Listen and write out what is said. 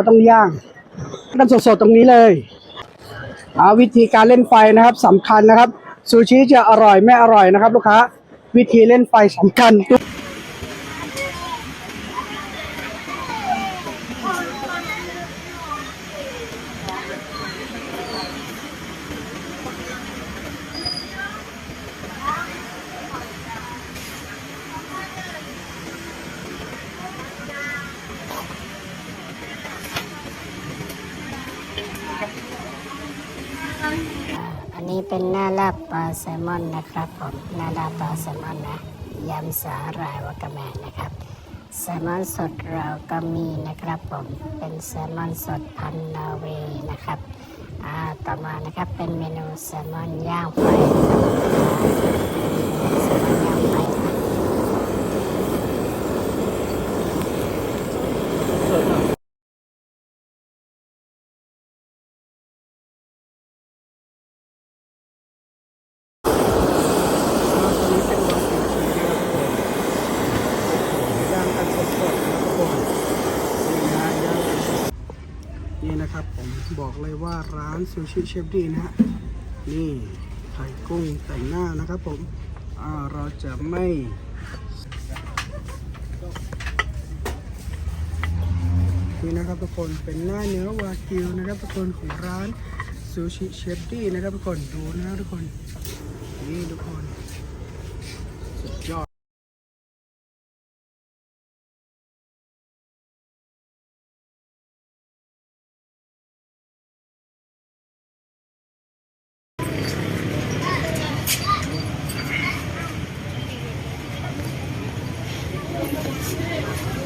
ก็ต้องย่างกันสดๆตรงนี้เลยอ่าวิธีการเล่นไฟนะครับสำคัญนะครับซูชิจะอร่อยไม่อร่อยนะครับ ลูกค้า วิธีเล่นไฟสำคัญ อันนี้เป็นหน้าลาบปลาแซลมอนนะครับผมหน้าลาบปลาแซลมอนนะยำสาหร่ายวากาแมนนะครับแซลมอนสดเราก็มีนะครับผมเป็นแซลมอนสดพันนอร์เวย์นะครับอ่าต่อมานะครับเป็นเมนูแซลมอนย่างไฟนะครับแซลมอนย่างไฟนะ ย่างกันสดๆนะครับผมนี่นะย่างกันสด นี่นะครับผมบอกเลยว่าร้านซูชิเชฟดีนะฮะนี่ไข่กุ้งแต่งหน้านะครับผมเราจะไม่นี่นะครับทุกคนเป็นหน้าเนื้อวากิวนะครับทุกคนของร้านซูชิเชฟดี้นะครับทุกคนดูนะทุกคนนี่ทุกคน すげえ!